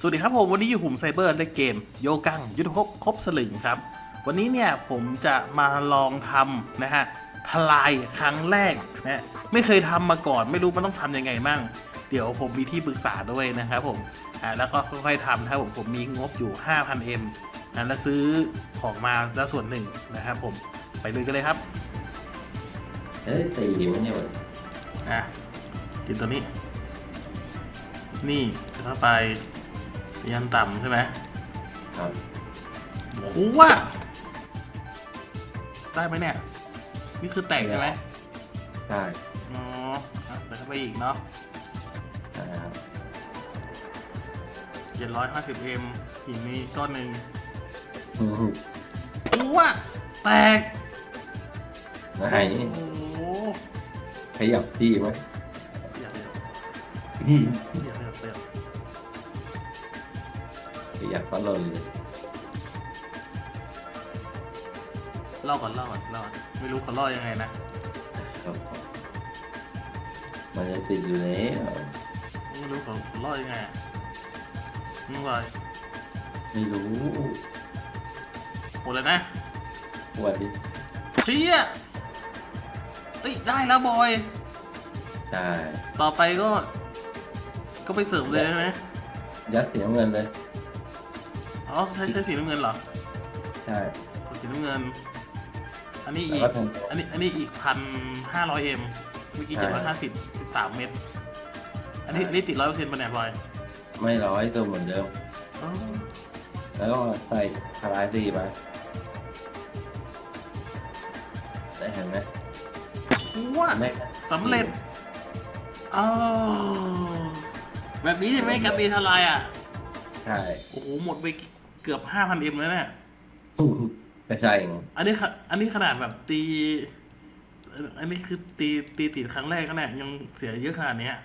สวัสดีครับผมวันนี้อยู่ผมไซเบอร์ในเกม โยกัง ยุทธภพครบสลึงครับ วันนี้เนี่ยผมจะมาลองทำนะฮะทลายครั้งแรกนะไม่เคยทำมาก่อนไม่รู้มันต้องทำยังไงมั่ง เดี๋ยวผมมีที่ปรึกษาด้วยนะครับผมอ่าแล้วก็ค่อยๆทำนะครับผมผมมีงบอยู่ 5,000M นะแล้วซื้อของมาแล้วส่วนหนึ่งนะครับผมไปเลยกันเลยครับ เอ้ยตีมันเนี่ยอะกินตัวนี้ นี่เข้าไป ยันต่ำใช่ไหมครับโอ้โหว่าได้ไหมเนี่ย นี่คือแตกใช่ไหมใช่อ๋ออะเดี๋ยวเข้าไปอีกเนาะใช่ครับเจ็ดร้อยห้าสิบเอ็มหินนี้ก้อนหนึ่งอืมโอ้ว่าแตกไหนโอ้โหขยับที่ไหมอย่าเลยอืมอย่าเลยเปลี่ยนขยับก็หล่นเลยเล่าก่อนเล่าก่อนเล่าก่อนไม่รู้เขาล่อยังไงนะครับมันจะติดอยู่แล้วไม่รู้เขาล่อยังไงอะมึงว่าไม่รู้หมดเลยนะปวดดิเชี่ยเอ้ยได้แล้วบอย ใช่ต่อไปก็ ก็ไปเสริมเลยใช่ไหมยัดเสียเงินเลย อ๋อใช้ใช้สีน้ำเงินเหรอใช่กดสีน้ำเงิน อันนี้แล้วอีกก็ทงอันนี้อันนี้อีกพันห้าร้อยเอ็มเมื่อกี้ใช่ เจ็ดร้อยห้าสิบสิบสามเมตร อันนี้อันนี้ติดร้อยเปอร์เซ็นต์ปะเนี่ยบอยไม่ร้อยตัวเหมือนเดิม อ๋อแล้วก็ใส่คลายสีไปได้เห็นไหมว้าไม่สำเร็จอ๋อแบบนี้ใช่ไหมการตีทลายอะ ใช่ โอ้โห หมดไป เกือบห้าพันเอ็มแล้วเนี่ยไม่ใช่ไงอันนี้ขะอันนี้ขนาดแบบตี อันนี้คือตีตีติดครั้งแรกก็แน่ยยังเสียเยอะขนาดเนี้ย